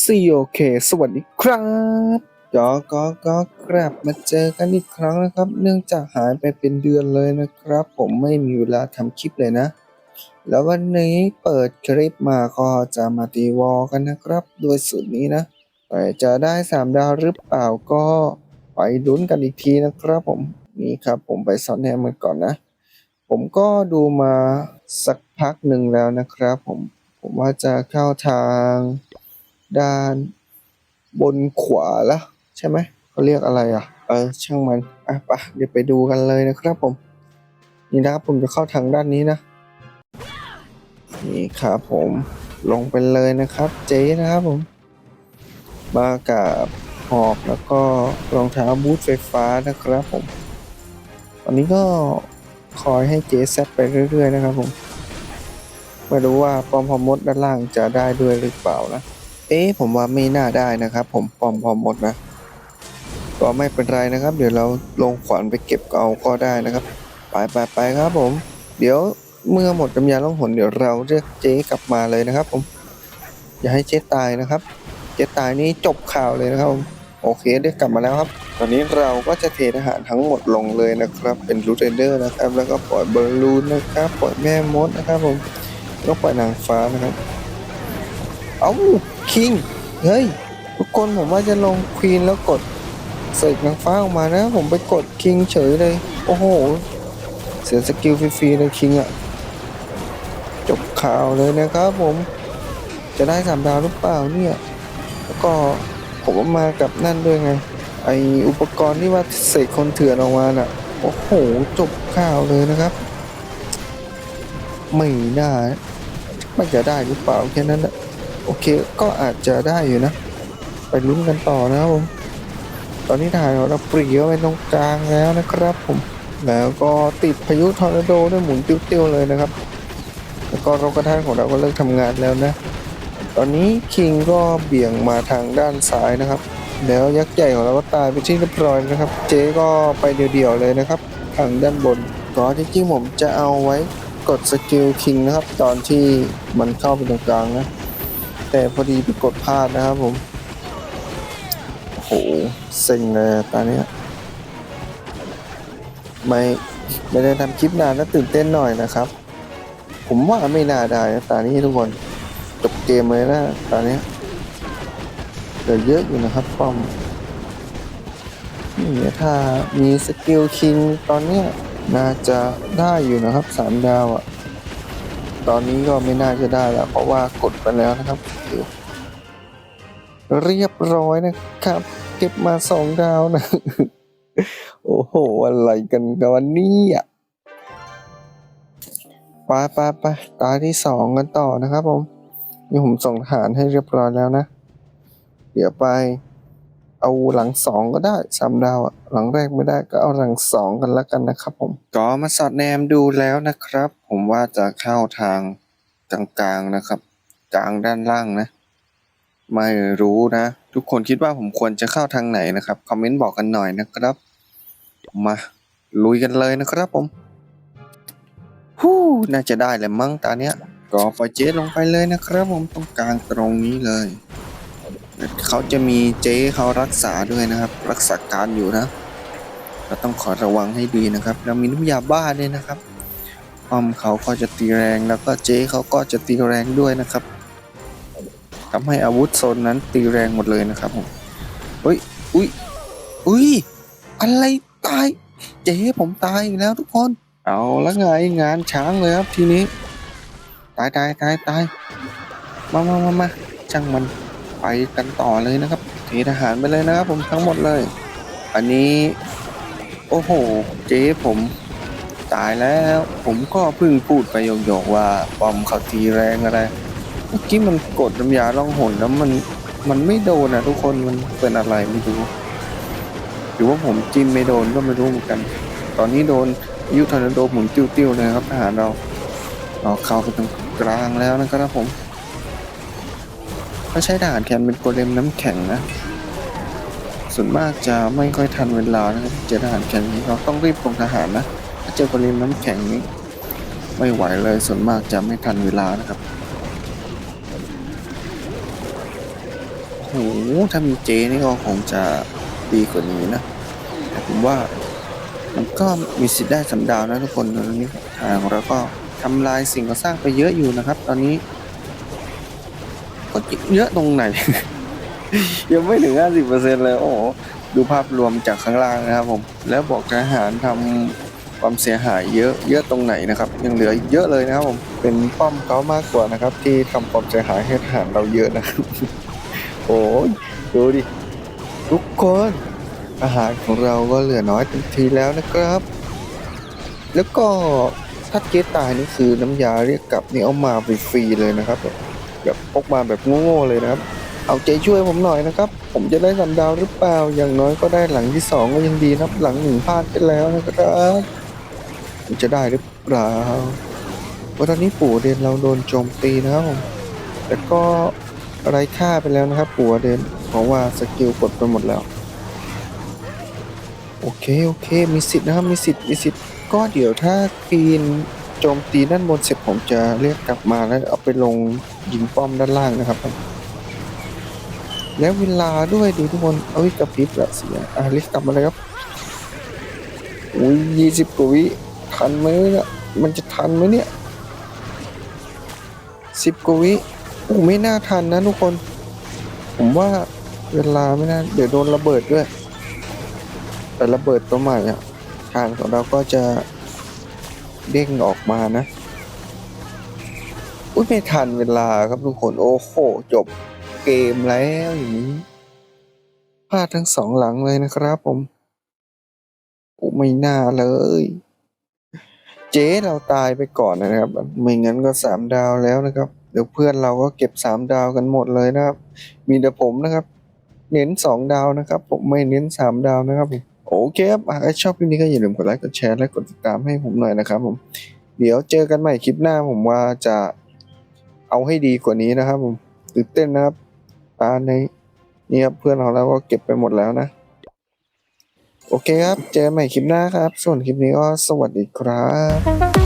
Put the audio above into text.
ซีโอเคสวัสดีครับก็ก็ก็กลับมาเจอกันอีกครั้งนะครับ เนื่องจากหายไปเป็นเดือนเลยนะครับ ผมไม่มีเวลาทำคลิปเลยนะ แล้ววันนี้เปิดคลิปมาก็จะมาตีวอลกันนะครับ โดยสูตรนี้นะแต่จะได้สามดาวหรือเปล่าก็ไปลุ้นกันอีกทีนะครับผมนี่ครับผมไปสอนแนมกันก่อนนะ ผมก็ดูมาสักพักหนึ่งแล้วนะครับ ผมผมว่าจะเข้าทาง ด้านบนขวาละใช่ไหมเขาเรียกอะไรอะ เออช่างมันอะไปะเดี๋ยวไปดูกันเลยนะครับผม นี่นะครับผมจะเข้าทางด้านนี้นะ นี่ครับผมลงไปเลยนะครับ เจ๊นะครับผม มากับหอกแล้วก็รองเท้าบูทไฟฟ้านะครับผมตอนนี้ก็คอยให้เจ๊แซดไปเรื่อย ๆ นะครับผม ไม่รู้ว่าปอมพอมดด้านล่างจะได้ด้วยหรือเปล่านะ อ๊ะผมว่าไม่น่าได้นะครับ ผมปอมพอมดนะ ก็ไม่เป็นไรนะครับ เดี๋ยวเราลงขวานไปเก็บเอาก็ได้นะครับ ไปไปไปครับผม เดี๋ยวเมื่อหมดกำยาล่องหนเดี๋ยวเราเรียกเจ๊กลับมาเลยนะครับ ผม อย่าให้เจ๊ตายนะครับ เจ๊ตายนี่จบข่าวเลยนะครับผมโอเคได้กลับมาแล้วครับ ตอนนี้เราก็จะเททหารทั้งหมดลงเลยนะครับ เป็นรูทเรนเดอร์นะครับ แล้วก็ปล่อยบอลลูนนะครับ ปล่อยแม่มดนะครับผมแล้วก็ปล่อยนางฟ้านะครับ เอ้าคิง เฮ้ย ทุกคนผมว่าจะลงควีนแล้วกดเสกนางฟ้าออกมานะ ผมไปกดคิงเฉยเลย โอ้โห เสียสกิลฟรีๆเลยคิงอะจบข่าวเลยนะครับผมจะได้สามดาวหรือเปล่าเนี่ย แล้วก็ผมมากับนั่นด้วยไง ไออุปกรณ์ที่ว่าเสกคนเถื่อนออกมาน่ะ โอ้โห จบข่าวเลยนะครับ ไม่น่าไม่จะได้หรือเปล่าแค่นั้นแหละ โอเคก็อาจจะได้อยู่นะ ไปลุ้นกันต่อนะครับผม ตอนนี้ถ่ายของเราปรีเข้าไปตรงกลางแล้วนะครับผม แล้วก็ติดพายุทอร์นาโดด้วยหมุนติ้วๆเลยนะครับ แล้วก็รถกระทะของเราก็เลิกทำงานแล้วนะ ตอนนี้คิงก็เบี่ยงมาทางด้านซ้ายนะครับ แล้วยักษ์ใหญ่ของเราก็ตายไปที่เรียบร้อยนะครับ เจ๊ก็ไปเดี่ยวๆเลยนะครับ ทางด้านบนก็จริงๆผมจะเอาไว้กดสกิลคิงนะครับ ตอนที่มันเข้าไปตรงกลางนะ แต่พอดีไปกดพลาดนะครับผม โอ้โหเซ็งเลยตอนนี้ไม่ไม่ได้ทำคลิปนานแล้วตื่นเต้นหน่อยนะครับ ผมว่าไม่น่าได้นะตอนนี้ทุกคนจบเกมเลยนะตอนนี้เหลือเยอะอยู่นะครับป้อมนี่ถ้ามีสกิลคิงตอนนี้น่าจะได้อยู่นะครับสามดาวอะ ตอนนี้ก็ไม่น่าจะได้แล้ว เพราะว่ากดไปแล้วนะครับ เรียบร้อยนะครับ เก็บมาสองดาวนะ โอ้โห อะไรกันกันวันนี้อะไปไปไปตาที่สองกันต่อนะครับผม นี่ผมส่งทหารให้เรียบร้อยแล้วนะ เดี๋ยวไป เอาหลังสองก็ได้สามดาวอะหลังแรกไม่ได้ก็เอาหลังสองกันแล้วกันนะครับผมก็มาสอดแนมดูแล้วนะครับ ผมว่าจะเข้าทางกลางๆนะครับกลางด้านล่างนะ ไม่รู้นะ ทุกคนคิดว่าผมควรจะเข้าทางไหนนะครับคอมเมนต์บอกกันหน่อยนะครับ มาลุยกันเลยนะครับผมฮู้น่าจะได้แหละมั้งตาเนี้ยก็ปล่อยเจ๊ลงไปเลยนะครับ ผมตรงกลางตรงนี้เลย เขาจะมีเจ๊เขารักษาด้วยนะครับ รักษาการอยู่นะเราต้องขอระวังให้ดีนะครับแล้วมีน้ำยาบ้าด้วยนะครับป้อมเขาก็จะตีแรงแล้วก็เจ๊เขาก็จะตีแรงด้วยนะครับทำให้อาวุธโซนนั้นตีแรงหมดเลยนะครับผมเฮ้ยอุ้ยอุ้ยอะไรตาย เจ๊ผมตายอีกแล้วทุกคน เอาแล้วไงงานช้างเลยครับทีนี้ ตายตายตายตายมามามามาช่างมัน ไปกันต่อเลยนะครับเททหารไปเลยนะครับผมทั้งหมดเลย อันนี้ โอ้โห เจ๊ผมตายแล้ว ผมก็เพิ่งพูดไปโยกๆว่าปอมเขาตีแรงอะไรเมื่อกี้มันกดน้ำยาล่องหนแล้วมันมันไม่โดนอะทุกคนมันเป็นอะไรไม่รู้หรือว่าผมจิ้มไม่โดนก็ไม่รู้เหมือนกัน ตอนนี้โดนยุทอร์นาโดหมุนติ้วๆเลยครับทหารเราเราเข้าไปตรงกลางแล้วนะครับผม ก็ใช้ทหารแคนเป็นโกเลมน้ำแข็งนะ ส่วนมากจะไม่ค่อยทันเวลานะครับเจอทหารแข็งนี้เราต้องรีบลงทหารนะถ้าเจอโกเลมน้ำแข็งนี้ไม่ไหวเลยส่วนมากจะไม่ทันเวลานะครับโหถ้ามีเจนี่ก็คงจะดีกว่านี้นะแต่ผมว่ามันก็มีสิทธิ์ได้สำดาวนะทุกคนตอนนี้ทางเราก็ทำลายสิ่งก่อสร้างไปเยอะอยู่นะครับ ตอนนี้ เยอะตรงไหน ยังไม่ถึง 50%เลย โอ้โหดูภาพรวมจากข้างล่างนะครับผม แล้วบอกทหารทำความเสียหายเยอะเยอะตรงไหนนะครับ ยังเหลือเยอะเลยนะครับผม เป็นป้อมเขามากกว่านะครับ ที่ทำความเสียหายให้ทหารเราเยอะนะครับโอ้ยดูดิ ทุกคนอาหารของเราก็เหลือน้อยเต็มทีแล้วนะครับ แล้วก็ถ้าเกตตายนี่คือน้ำยาเรียกกลับนี่เอามาฟรีๆเลยนะครับ แบบพกมาแบบโง่ๆเลยนะครับ เอาใจช่วยผมหน่อยนะครับ ผมจะได้สำดาวหรือเปล่า อย่างน้อยก็ได้หลังที่สองก็ยังดีนะครับ หลังหนึ่งพลาดไปแล้วนะครับผมจะได้หรือเปล่าเพราะตอนนี้ปู่เดนเราโดนโจมตีนะครับผมแต่ก็ไร้ค่าไปแล้วนะครับ ปู่เดนเพราะว่าสกิลกดไปหมดแล้ว โอเค โอเค มีสิทธิ์นะครับ มีสิทธิ์ มีสิทธิ์ ก็เดี๋ยวถ้าปีน โจมตีด้านบนเสร็จผมจะเรียกกลับมาแล้วเอาไปลงยิงป้อมด้านล่างนะครับ แล้วเวลาด้วยดูทุกคนเอาวิกระพริบละเสียอะเรียกกลับมาเลยครับอุ้ยยี่สิบกว่าวิทันไหมเนี่ยมันจะทันไหมเนี่ยสิบกว่าวิโอ้ไม่น่าทันนะทุกคน ผมว่าเวลาไม่น่าเดี๋ยวโดนระเบิดด้วย แต่ระเบิดตัวใหม่อะทางของเราก็จะ เด้งออกมานะอุ้ยไม่ทันเวลาครับทุกคนโอ้โหจบเกมแล้วอย่างนี้พลาดทั้งสองหลังเลยนะครับผมอ้ไม่น่าเลย เจ๊เราตายไปก่อนนะครับ ไม่งั้นก็สามดาวแล้วนะครับ เดี๋ยวเพื่อนเราก็เก็บสามดาวกันหมดเลยนะครับ มีแต่ผมนะครับ เน้นสองดาวนะครับ ผมไม่เน้นสามดาวนะครับผม โอเคครับหากชอบคลิปนี้ก็อย่าลืมกดไลค์กดแชร์และกดติดตามให้ผมหน่อยนะครับผมเดี๋ยวเจอกันใหม่คลิปหน้าผมว่าจะเอาให้ดีกว่านี้นะครับ ผมตื่นเต้นนะครับตาในนี่ครับเพื่อนของเราก็เก็บไปหมดแล้วนะ โอเคครับ เจอกันใหม่คลิปหน้าครับ ส่วนคลิปนี้ก็สวัสดีครับ